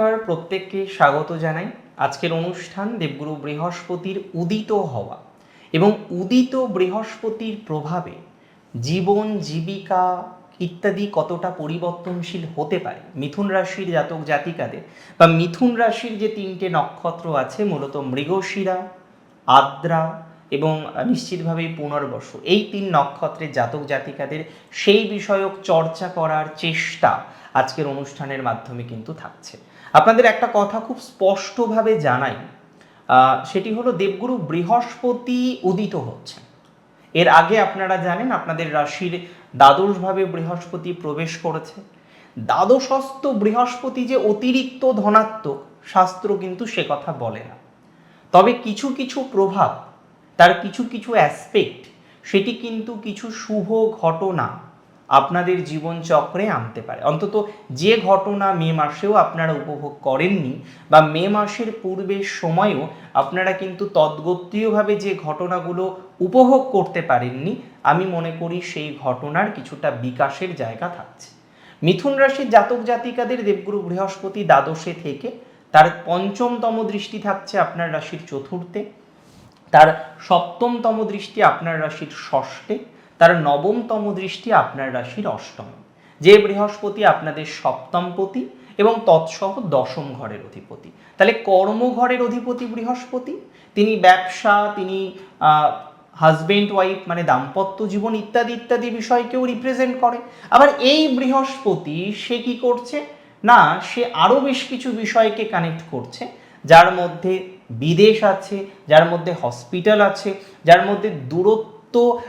নমস্কার, প্রত্যেককে স্বাগত জানাই। আজকের অনুষ্ঠান দেবগুরু বৃহস্পতির উদিত হওয়া এবং উদিত বৃহস্পতির প্রভাবে জীবন, জীবিকা ইত্যাদি কতটা পরিবর্তনশীল হতে পারে। মিথুন রাশির জাতক জাতিকাদের বা মিথুন রাশির যে তিনটে নক্ষত্র আছে, মূলত মৃগশিরা, আদ্রা এবং নিশ্চিতভাবেই পুনর্বসু এই তিন নক্ষত্রের জাতক জাতিকাদের সেই বিষয়ক চর্চা করার চেষ্টা আজকের অনুষ্ঠানের মাধ্যমে কিন্তু থাকছে। আপনাদের একটা কথা খুব স্পষ্টভাবে জানাই সেটি হলো দেবগুরু বৃহস্পতি উদিত হচ্ছে এর আগে আপনারা জানেন আপনাদের রাশির দ্বাদশভাবে বৃহস্পতি প্রবেশ করেছে। দ্বাদশস্থ বৃহস্পতি যে অতিরিক্ত ধনাত্মক, শাস্ত্র কিন্তু সে কথা বলে না। তবে কিছু কিছু প্রভাব, তার কিছু কিছু অ্যাসপেক্ট সেটি কিন্তু কিছু শুভ ঘটনা আপনাদের জীবনচক্রে আনতে পারে। অন্তত যে ঘটনা মে মাসেও আপনারা উপভোগ করেননি বা মে মাসের পূর্বের সময়ও আপনারা কিন্তু তদ্গতীয়ভাবে যে ঘটনাগুলো উপভোগ করতে পারেননি, আমি মনে করি সেই ঘটনার কিছুটা বিকাশের জায়গা থাকছে। মিথুন রাশির জাতক জাতিকাদের দেবগুরু বৃহস্পতি দ্বাদশে থেকে তার পঞ্চমতম দৃষ্টি থাকছে আপনার রাশির চতুর্থে, তার সপ্তমতম দৃষ্টি আপনার রাশির ষষ্ঠে তার নবমতম দৃষ্টি আপনার রাশির অষ্টম। যে বৃহস্পতি আপনাদের সপ্তমপতি এবং তৎসহ দশম ঘরের অধিপতি। তাহলে কর্মঘরের অধিপতি বৃহস্পতি, তিনি ব্যবসা, তিনি হাজবেন্ড ওয়াইফ মানে দাম্পত্য জীবন ইত্যাদি ইত্যাদি বিষয়কেও রিপ্রেজেন্ট করে। আবার এই বৃহস্পতি সে কি করছে? না, সে আরও বেশ কিছু বিষয়কে কানেক্ট করছে, যার মধ্যে বিদেশ আছে, যার মধ্যে হসপিটাল আছে, যার মধ্যে দূরত্ব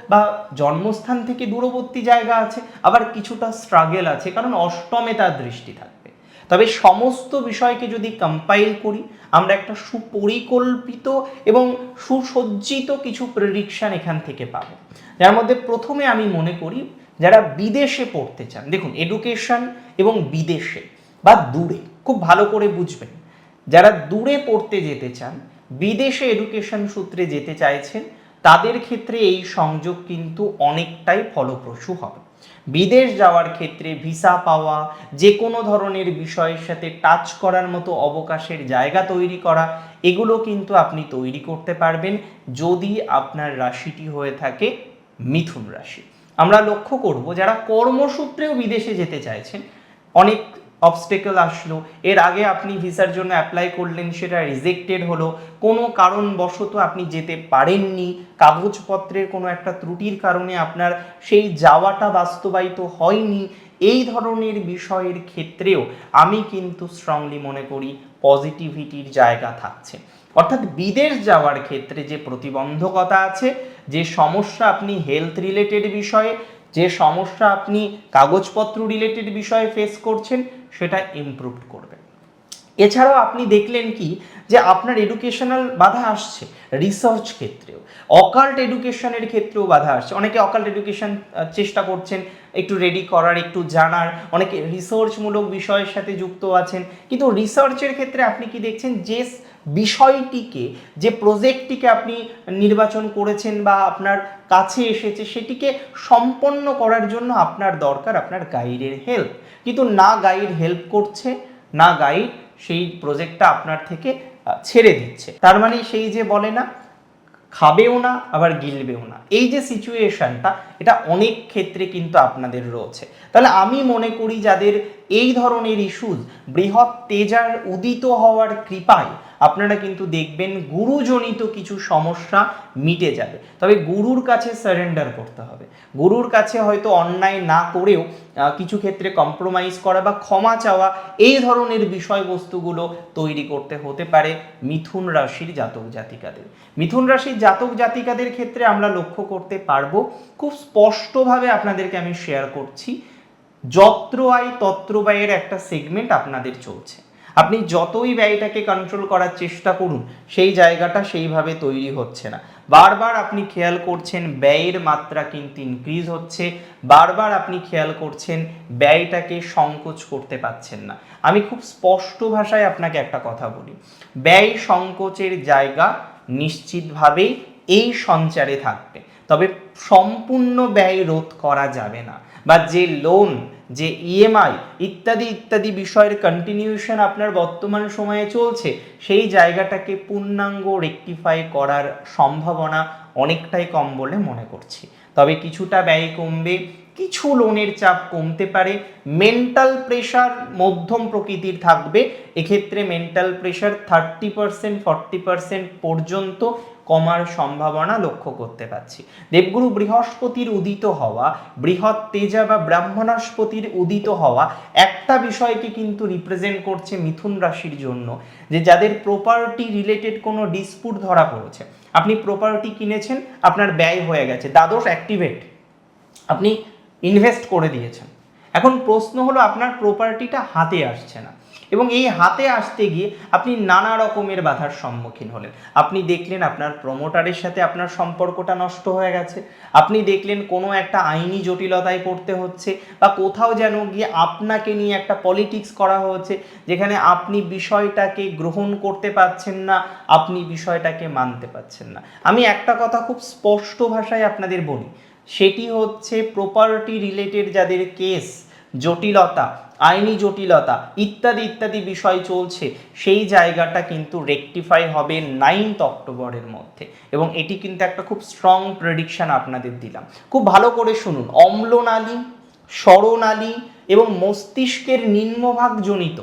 বা জন্মস্থান থেকে দূরবর্তী জায়গা আছে, আবার কিছুটা স্ট্রাগেল আছে, কারণ অষ্টমে তার দৃষ্টি থাকবে। তবে সমস্ত বিষয়কে যদি কম্পাইল করি, আমরা একটা সুপরিকল্পিত এবং সুসজ্জিত কিছু প্রেডিকশন এখান থেকে পাবো। যার মধ্যে প্রথমে আমি মনে করি, যারা বিদেশে পড়তে চান, দেখুন এডুকেশন এবং বিদেশে বা দূরে, খুব ভালো করে বুঝবেন। যারা দূরে পড়তে যেতে চান, বিদেশে এডুকেশন সূত্রে যেতে চাইছেন তাদের ক্ষেত্রে এই সংযোগ কিন্তু অনেকটাই ফলপ্রসূ হবে। বিদেশ যাওয়ার ক্ষেত্রে ভিসা পাওয়া যে কোনো ধরনের বিষয়ের সাথে টাচ করার মতো অবকাশের জায়গা তৈরি করা, এগুলো কিন্তু আপনি তৈরি করতে পারবেন যদি আপনার রাশিটি হয়ে থাকে মিথুন রাশি। আমরা লক্ষ্য করব যারা কর্মসূত্রেও বিদেশে যেতে চাইছেন, অনেক অবস্টেকল আসলো। এর আগে আপনি ভিসার জন্য অ্যাপ্লাই করলেন, সেটা রিজেক্টেড হলো। কোনো কারণবশত আপনি যেতে পারেননি। কাগজপত্রের কোনো একটা ত্রুটির কারণে আপনার সেই যাওয়াটা বাস্তবায়িত হয়নি। এই ধরনের বিষয়ের ক্ষেত্রেও আমি কিন্তু স্ট্রংলি মনে করি পজিটিভিটির জায়গা থাকছে। অর্থাৎ বিদেশ যাওয়ার ক্ষেত্রে যে প্রতিবন্ধকতা আছে, যে সমস্যা আপনি হেলথ রিলেটেড বিষয়ে, যে সমস্যা আপনি কাগজপত্র রিলেটেড বিষয়ে ফেস করছেন সেটা ইমপ্রুভ করবে। এছাড়াও আপনি দেখলেন কি যে আপনার এডুকেশনাল বাধা আসছে রিসার্চ ক্ষেত্রেও। অকাল্ট এডুকেশনের ক্ষেত্রেও বাধা আসছে। অনেকে অকাল্ট এডুকেশন চেষ্টা করছেন একটু রেডি করার, একটু জানার। অনেকে রিসার্চমূলক বিষয়ের সাথে যুক্ত আছেন। কিন্তু রিসার্চের ক্ষেত্রে আপনি কি দেখছেন? যে বিষয়টিকে, যে প্রজেক্টটিকে আপনি নির্বাচন করেছেন বা আপনার কাছে এসেছে, সেটিকে সম্পন্ন করার জন্য আপনার দরকার আপনার গাইডের হেল্প কিন্তু না গাইড হেল্প করছে, না গাইড সেই প্রজেক্টটা আপনার থেকে ছেড়ে দিচ্ছে। তার মানে সেই যে বলে না খাবেও না, আবার গিলবেও না। এই যে সিচুয়েশনটা এটা অনেক ক্ষেত্রে কিন্তু আপনাদের রয়েছে। তাহলে আমি মনে করি যাদের এই ধরনের ইস্যুজ বৃহৎ তেজার উদিত হওয়ার কৃপায় আপনারা কিন্তু দেখবেন গুরুজনিত কিছু সমস্যা মিটে যাবে। তবে গুরুর কাছে সারেন্ডার করতে হবে। গুরুর কাছে হয়তো অন্যায় না করেও কিছু ক্ষেত্রে কম্প্রোমাইজ করা বা ক্ষমা চাওয়া এই ধরনের বিষয়বস্তুগুলো তৈরি করতে হতে পারে মিথুন রাশির জাতক জাতিকাদের। মিথুন রাশির জাতক জাতিকাদের ক্ষেত্রে আমরা লক্ষ্য করতে পারব, খুব স্পষ্টভাবে আপনাদেরকে আমি শেয়ার করছি, যত্র আয় তত্র ব্যয়ের একটা সেগমেন্ট আপনাদের চলছে। আপনি যতই ব্যয়টাকে কন্ট্রোল করার চেষ্টা করুন, সেই জায়গাটা সেইভাবে তৈরি হচ্ছে না। বারবার আপনি খেয়াল করছেন ব্যয়ের মাত্রা কিন্তু ইনক্রিজ হচ্ছে, বারবার আপনি খেয়াল করছেন ব্যয়টাকে সংকোচ করতে পারছেন না। আমি খুব স্পষ্ট ভাষায় আপনাকে একটা কথা বলি, ব্যয় সংকোচের জায়গা নিশ্চিতভাবেই এই সঞ্চারে থাকবে। তবে সম্পূর্ণ ব্যয় রোধ করা যাবে না, বা যে লোন যে ইএমআই ইত্যাদি ইত্যাদি বিষয়ের কন্টিনিউশন আপনার বর্তমান সময়ে চলছে, সেই জায়গাটাকে পূর্ণাঙ্গ রেকটিফাই করার সম্ভাবনা অনেকটাই কম বলে মনে করছি। তবে কিছুটা ব্যয় কমবে, কিছু লোনের চাপ কমতে পারে মেন্টাল প্রেশার মধ্যম প্রকৃতির থাকবে, এক্ষেত্রে mental pressure thirty percent forty percent পর্যন্ত কমার সম্ভাবনা লক্ষ্য করতে পারছি। দেবগুরু বৃহস্পতির উদিত হওয়া, বৃহৎ তেজা বা ব্রাহ্মণাস্পতির উদিত হওয়া একটা বিষয়কে কিন্তু রিপ্রেজেন্ট করছে মিথুন রাশির জন্য, যে যাদের প্রপার্টি রিলেটেড কোনো ডিসপুট ধরা পড়েছে। আপনি প্রপার্টি কিনেছেন, আপনার ব্যয় হয়ে গেছে, দ্বাদশ অ্যাক্টিভেট আপনি ইনভেস্ট করে দিয়েছেন। এখন প্রশ্ন হলো, আপনার প্রপার্টিটা হাতে আসছে না। এবং এই হাতে আসতে গিয়ে আপনি নানা রকমের বাধার সম্মুখীন হলেন। আপনি দেখলেন আপনার প্রমোটারের সাথে আপনার সম্পর্কটা নষ্ট হয়ে গেছে। আপনি দেখলেন কোনো একটা আইনি জটিলতায় পড়তে হচ্ছে বা কোথাও যেন গিয়ে আপনাকে নিয়ে একটা পলিটিক্স করা হচ্ছে যেখানে আপনি বিষয়টাকে গ্রহণ করতে পারছেন না, আপনি বিষয়টাকে মানতে পারছেন না। আমি একটা কথা খুব স্পষ্ট ভাষায় আপনাদের বলি, সেটি হচ্ছে প্রপার্টি রিলেটেড যাদের কেস জটিলতা আইনি জটিলতা, ইত্যাদি ইত্যাদি বিষয় চলছে। সেই জায়গাটা কিন্তু রেকটিফাই হবে নাইনথ অক্টোবরের মধ্যে। এবং এটি কিন্তু একটা খুব স্ট্রং প্রেডিকশান আপনাদের দিলাম। খুব ভালো করে শুনুন। অম্লনালী স্মরণালী এবং মস্তিষ্কের নিম্নভাগজনিত,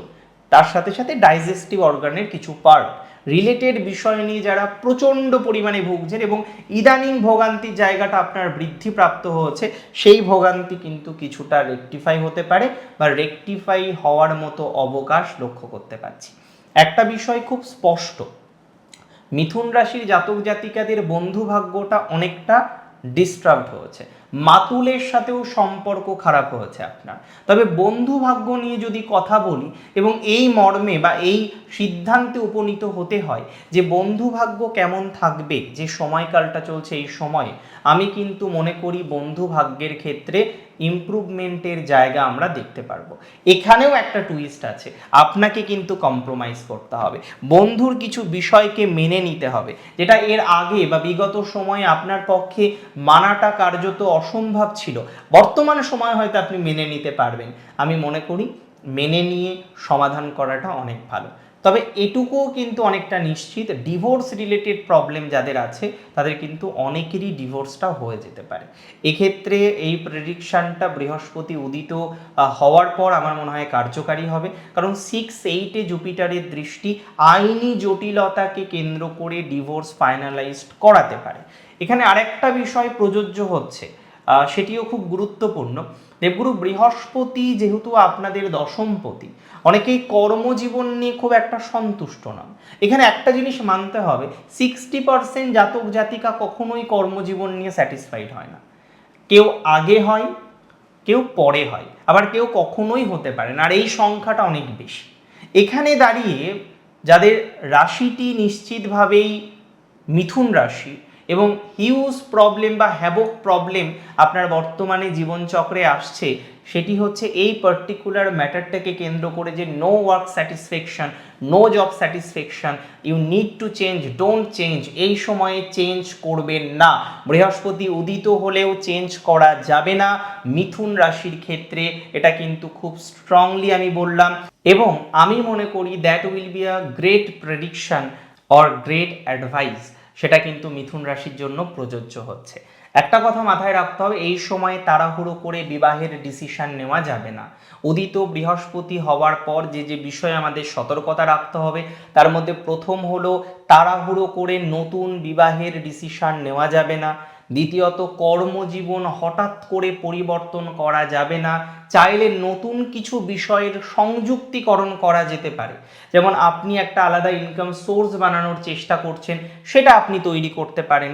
তার সাথে সাথে ডাইজেস্টিভ অর্গানের কিছু পার্ট রিলেটেড বিষয় নিয়ে যারা প্রচণ্ড পরিমাণে ভুগছেন এবং ইদানিং ভোগান্তির জায়গাটা আপনার বৃদ্ধি প্রাপ্ত হয়েছে সেই ভোগান্তি কিন্তু কিছুটা রেকটিফাই হতে পারে বা রেকটিফাই হওয়ার মতো অবকাশ লক্ষ্য করতে পারছি। একটা বিষয় খুব স্পষ্ট, মিথুন রাশির জাতক জাতিকাদের বন্ধু ভাগ্যটা অনেকটা ডিস্টার্ব হয়েছে। মাতুলের সাথেও সম্পর্ক খারাপ হয়েছে আপনার। তবে বন্ধু ভাগ্য নিয়ে যদি কথা বলি এবং এই মর্মে বা এই সিদ্ধান্তে উপনীত হতে হয় যে বন্ধু ভাগ্য কেমন থাকবে, যে সময়কালটা চলছে এই সময়ে, আমি কিন্তু মনে করি বন্ধু ভাগ্যের ক্ষেত্রে ইমপ্রুভমেন্টের জায়গা আমরা দেখতে পারব। এখানেও একটা টুইস্ট আছে। আপনাকে কিন্তু কম্প্রোমাইজ করতে হবে। বন্ধুর কিছু বিষয়কে মেনে নিতে হবে, যেটা এর আগে বা বিগত সময়ে আপনার পক্ষে মানাটা কার্যত অসম্ভব ছিল। বর্তমান সময় হয়তো আপনি মেনে নিতে পারবেন। আমি মনে করি, মেনে নিয়ে সমাধান করাটা অনেক ভালো। তবে এটুকুও কিন্তু অনেকটা নিশ্চিত ডিভোর্স রিলেটেড প্রবলেম যাদের আছে, তাদের কিন্তু অনেকেরই ডিভোর্সটা হয়ে যেতে পারে। এক্ষেত্রে এই প্রেডিকশানটা বৃহস্পতি উদিত হওয়ার পর আমার মনে হয় কার্যকারী হবে। কারণ সিক্স এইটে জুপিটারের দৃষ্টি আইনি জটিলতাকে কেন্দ্র করে ডিভোর্স ফাইনালাইজড করাতে পারে। এখানে আরেকটা বিষয় প্রযোজ্য হচ্ছে সেটিও খুব গুরুত্বপূর্ণ। দেবগুরু বৃহস্পতি যেহেতু আপনাদের দশমপতি, অনেকেই কর্মজীবন নিয়ে খুব একটা সন্তুষ্ট নন। এখানে একটা জিনিস মানতে হবে সিক্সটি পার্সেন্ট জাতক জাতিকা কখনোই কর্মজীবন নিয়ে স্যাটিসফাইড হয় না। কেউ আগে হয়, কেউ পরে হয়, আবার কেউ কখনোই হতে পারে না, আর এই সংখ্যাটা অনেক বেশি। এখানে দাঁড়িয়ে যাদের রাশিটি নিশ্চিতভাবেই মিথুন রাশি এবং হিউজ প্রবলেম বা হ্যাবক প্রবলেম আপনার বর্তমানে জীবনচক্রে আসছে, সেটি হচ্ছে এই পার্টিকুলার ম্যাটারটাকে কেন্দ্র করে যে no work satisfaction no job satisfaction you need to change don't change এই সময়ে চেঞ্জ করবেন না। বৃহস্পতি উদিত হলেও চেঞ্জ করা যাবে না। মিথুন রাশির ক্ষেত্রে এটা কিন্তু খুব স্ট্রংলি আমি বললাম। এবং আমি মনে করি that will be a great prediction or great advice সেটা কিন্তু মিথুন রাশির জন্য প্রযোজ্য হচ্ছে। একটা কথা মাথায় রাখতে হবে, এই সময়ে তাড়াহুড়ো করে বিবাহের ডিসিশন নেওয়া যাবে না। উদিত বৃহস্পতি হওয়ার পর যে যে বিষয়ে আমাদের সতর্কতা রাখতে হবে, তার মধ্যে প্রথম হলো তাড়াহুড়ো করে নতুন বিবাহের ডিসিশন নেওয়া যাবে না। দ্বিতীয়ত, কর্মজীবন হঠাৎ করে পরিবর্তন করা যাবে না। চাইলে নতুন কিছু বিষয়ের সংযুক্তিকরণ করা যেতে পারে। যেমন আপনি একটা আলাদা ইনকাম সোর্স বানানোর চেষ্টা করছেন, সেটা আপনি তৈরি করতে পারেন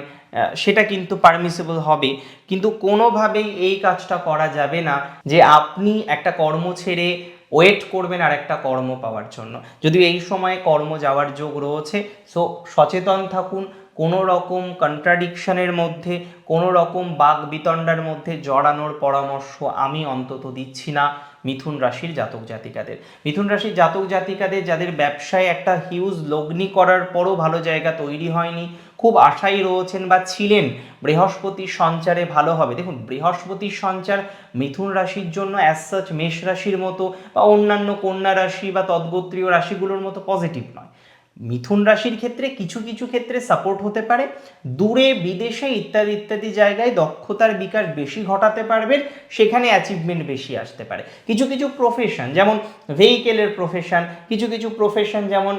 সেটা কিন্তু পারমিসেবল হবে। কিন্তু কোনোভাবেই এই কাজটা করা যাবে না যে আপনি একটা কর্ম ছেড়ে ওয়েট করবেন আর একটা কর্ম পাওয়ার জন্য। যদি এই সময়ে কর্ম যাওয়ার যোগ রয়েছে সো সচেতন থাকুন কোনো রকম কন্ট্রাডিকশনের মধ্যে, কোনো রকম বাক বিতণ্ডার মধ্যে জড়ানোর পরামর্শ আমি অন্তত দিচ্ছি না মিথুন রাশির জাতক জাতিকাদের। মিথুন রাশির জাতক জাতিকাদের যাদের ব্যবসায় একটা হিউজ লগ্নি করার পরও ভালো জায়গা তৈরি হয়নি, খুব আশাই রয়েছেন বা ছিলেন, বৃহস্পতির সঞ্চারে ভালো হবে। দেখুন, বৃহস্পতির সঞ্চার মিথুন রাশির জন্য অ্যাজ সাচ মেষ রাশির মতো বা অন্যান্য কন্যা রাশি বা তদ্গোত্রীয় রাশিগুলোর মতো পজিটিভ নয়। মিথুন রাশির ক্ষেত্রে কিছু কিছু ক্ষেত্রে সাপোর্ট হতে পারে। দূরে, বিদেশে ইত্যাদি ইত্যাদি জায়গায় দক্ষতার বিকাশ বেশি ঘটাতে পারবেন, সেখানে অ্যাচিভমেন্ট বেশি আসতে পারে। কিছু কিছু প্রফেশন যেমন ভেহিকেলের প্রফেশন কিছু কিছু প্রফেশন যেমন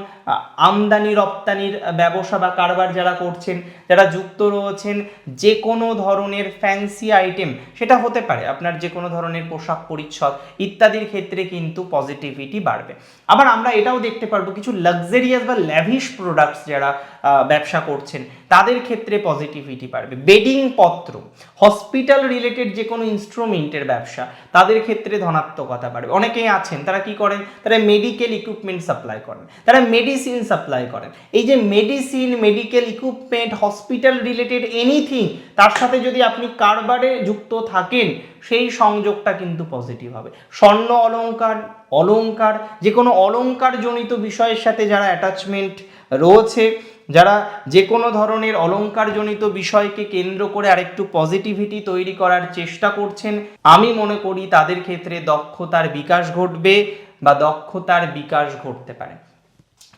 আমদানি, রপ্তানির ব্যবসা বা কারবার যারা করছেন, যারা যুক্ত রয়েছেন যে কোনো ধরনের ফ্যান্সি আইটেম সেটা হতে পারে। আপনার যে কোনো ধরনের পোশাক পরিচ্ছদ ইত্যাদির ক্ষেত্রে কিন্তু পজিটিভিটি বাড়বে। আবার আমরা এটাও দেখতে পারব, কিছু লাক্সারিয়াস বা ল্যাভিশ প্রোডাক্টস যারা ব্যবসা করছেন, তাদের ক্ষেত্রে পজিটিভিটি বাড়বে। বেডিং পত্র হসপিটাল রিলেটেড যে কোনো ইনস্ট্রুমেন্টের ব্যবসা, তাদের ক্ষেত্রে ধনাত্মকতা বাড়বে। অনেকেই আছেন, তারা কি করেন? তারা মেডিকেল ইকুইপমেন্ট সাপ্লাই করেন। তারা মেডিসিন সাপ্লাই করেন। এই যে medicine medical equipment hospital related anything তার সাথে যদি আপনি কারবারে যুক্ত থাকেন, সেই সংযোগটা কিন্তু পজিটিভ হবে। স্বর্ণ অলংকার অলংকার যে কোনো অলংকার জনিত বিষয়ের সাথে যারা অ্যাটাচমেন্ট রয়েছে, যারা যে কোনো ধরনের অলংকারজনিত বিষয়কে কেন্দ্র করে আরেকটু পজিটিভিটি তৈরি করার চেষ্টা করছেন। আমি মনে করি তাদের ক্ষেত্রে দক্ষতার বিকাশ ঘটবে বা দক্ষতার বিকাশ ঘটতে পারে।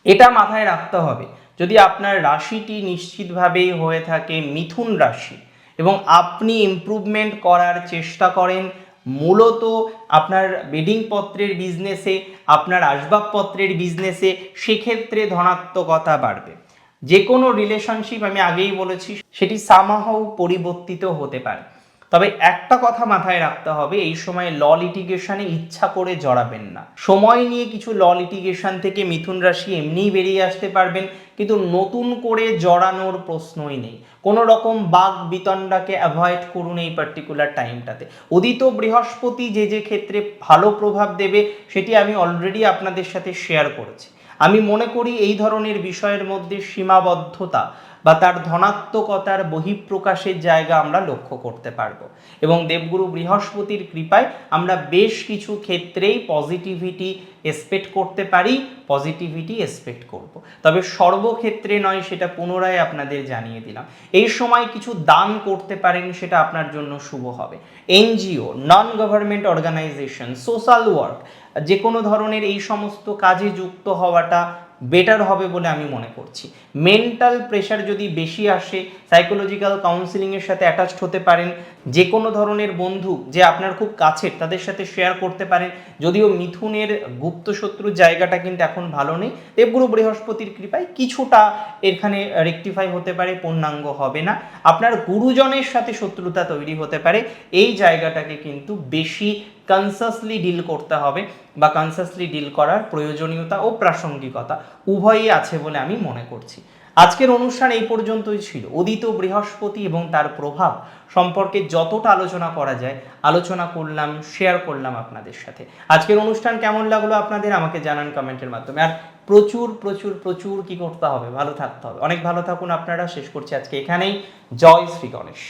এটা মাথায় রাখতে হবে। যদি আপনার রাশিটি নিশ্চিতভাবেই হয়ে থাকে মিথুন রাশি এবং আপনি ইমপ্রুভমেন্ট করার চেষ্টা করেন মূলত আপনার বেডিং পত্রের বিজনেসে আপনার আসবাবপত্রের বিজনেসে সেক্ষেত্রে ধনাত্মকতা বাড়বে। যে কোনো রিলেশনশিপ আমি আগেই বলেছি, সেটি সামাহ পরিবর্তিত হতে পারে। তবে একটা কথা মাথায় রাখতে হবে, এই সময় ল লিটিগেশনে ইচ্ছা করে জড়াবেন না। সময় নিয়ে কিছু ল লিটিগেশন থেকে মিথুন রাশি এমনিই বেরিয়ে আসতে পারবেন, কিন্তু নতুন করে জড়ানোর প্রশ্নই নেই। কোনো রকম বাঘ বিতণ্ডাকে অ্যাভয়েড করুন এই পার্টিকুলার টাইমটাতে উদিত বৃহস্পতি যে যে ক্ষেত্রে ভালো প্রভাব দেবে, সেটি আমি অলরেডি আপনাদের সাথে শেয়ার করেছি। আমি মনে করি এই ধরনের বিষয়ের মধ্যে সীমাবদ্ধতা বা তার ধনাত্মকতার বহিঃপ্রকাশের জায়গা আমরা লক্ষ্য করতে পারব। এবং দেবগুরু বৃহস্পতির কৃপায় আমরা বেশ কিছু ক্ষেত্রেই পজিটিভিটি এক্সপেক্ট করতে পারি পজিটিভিটি এক্সপেক্ট করব। তবে সর্বক্ষেত্রে নয়, সেটা পুনরায় আপনাদের জানিয়ে দিলাম। এই সময় কিছু দান করতে পারেন, সেটা আপনার জন্য শুভ হবে। NGO non government organisation social work যে কোনো ধরনের এই সমস্ত কাজে যুক্ত হওয়াটা বেটার হবে বলে আমি মনে করছি। মেন্টাল প্রেশার যদি বেশি আসে সাইকোলজিক্যাল কাউন্সিলিংয়ের সাথে অ্যাটাচড হতে পারেন যে কোনো ধরনের বন্ধু যে আপনার খুব কাছের, তাদের সাথে শেয়ার করতে পারেন, যদিও মিথুনের গুপ্ত শত্রুর জায়গাটা কিন্তু এখন ভালো নেই, দেবগুরু বৃহস্পতির কৃপায় কিছুটা এখানে রেকটিফাই হতে পারে, পূর্ণাঙ্গ হবে না। আপনার গুরুজনের সাথে শত্রুতা তৈরি হতে পারে, এই জায়গাটাকে কিন্তু বেশি কনসাসলি ডিল করতে হবে বা কনসাসলি ডিল করার প্রয়োজনীয়তা ও প্রাসঙ্গিকতা উভয়ই আছে বলে আমি মনে করছি। আজকের অনুষ্ঠান এই পর্যন্তই ছিল। উদিত বৃহস্পতি এবং তার প্রভাব সম্পর্কে যতটা আলোচনা করা যায়, আলোচনা করলাম শেয়ার করলাম আপনাদের সাথে। আজকের অনুষ্ঠান কেমন লাগল আপনাদের আমাকে জানান কমেন্টের মাধ্যমে। আর প্রচুর প্রচুর প্রচুর কি করতে হবে? ভালো থাকতে হবে। অনেক ভালো থাকুন আপনারা। শেষ করছি আজকে এখানেই। জয় শ্রী গণেশ।